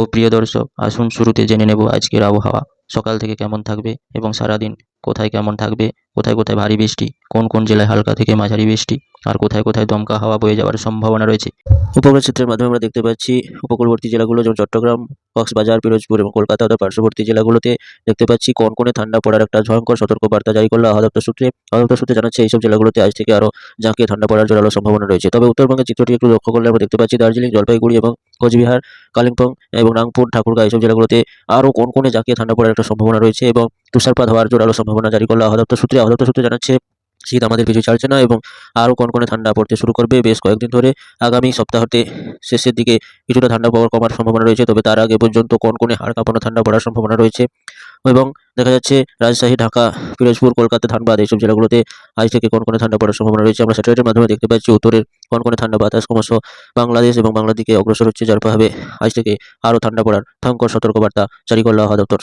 তো প্রিয় দর্শক, আসুন শুরুতে জেনে নেব আজকের আবহাওয়া। সকাল থেকে কেমন থাকবে এবং সারাদিন কোথায় কেমন থাকবে কোথায় কোথায় ভারী বৃষ্টি, কোন কোন জেলায় হালকা থেকে মাঝারি বৃষ্টি, আর কোথায় কোথায় দমকা হাওয়া বয়ে যাওয়ার সম্ভাবনা রয়েছে। উপগ্রহ চিত্রের মাধ্যমে আমরা দেখতে পাচ্ছি, উপকূলবর্তী জেলাগুলো যেমন চট্টগ্রাম, কক্সবাজার, পিরোজপুর এবং কলকাতা ও তার পার্শ্ববর্তী জেলাগুলোতে দেখতে পাচ্ছি কোন কোনে ঠান্ডা পড়ার একটা ভয়ঙ্কর সতর্কবার্তা জারি করল আবহাওয়া দপ্তর সূত্রে। দপ্তর সূত্রে জানাচ্ছে, এইসব জেলাগুলোতে আজ থেকে আরও জাঁকিয়ে ঠান্ডা পড়ার জোরালো সম্ভাবনা রয়েছে। তবে উত্তরবঙ্গের চিত্রটি একটু লক্ষ্য করলে আমরা দেখতে পাচ্ছি দার্জিলিং, জলপাইগুড়ি এবং কোচবিহার, কালিম্পং এবং রাংপুর ঠাকুরগাঁও এইসব জেলাগুলোতে আরও কনকনে জাঁকিয়ে ঠান্ডা পড়ার একটা সম্ভাবনা রয়েছে এবং তুষারপাত হওয়ার জোরালো সম্ভাবনা জারি করল আবহাওয়া দপ্তর সূত্রে। আবহাওয়া সূত্রে জানাচ্ছে, শীত আমাদের পিছু ছাড়ছে না এবং আরও কোন কনকনে ঠান্ডা পড়তে শুরু করবে বেশ কয়েকদিন ধরে আগামী সপ্তাহতে শেষের দিকে কিছুটা ঠান্ডা পাওয়ার কমার সম্ভাবনা রয়েছে, তবে তার আগে পর্যন্ত কনকনে হাড় কাঁপানো ঠান্ডা পড়ার সম্ভাবনা রয়েছে এবং দেখা যাচ্ছে রাজশাহী, ঢাকা, পিরোজপুর, কলকাতা, ধানবাদ এইসব জেলাগুলোতে আজ থেকে কোন কনকনে ঠান্ডা পড়ার সম্ভাবনা রয়েছে আমরা স্যাটেলাইটের মাধ্যমে দেখতে পাচ্ছি, উত্তরের কনকনে ঠান্ডা বাতাস ক্রমশ বাংলাদেশ এবং বাংলার দিকে অগ্রসর হচ্ছে, যার প্রভাবে আজ থেকে আরও ঠান্ডা পড়ার ভয়ঙ্কর সতর্কবার্তা জারি করল আবহাওয়া দপ্তর।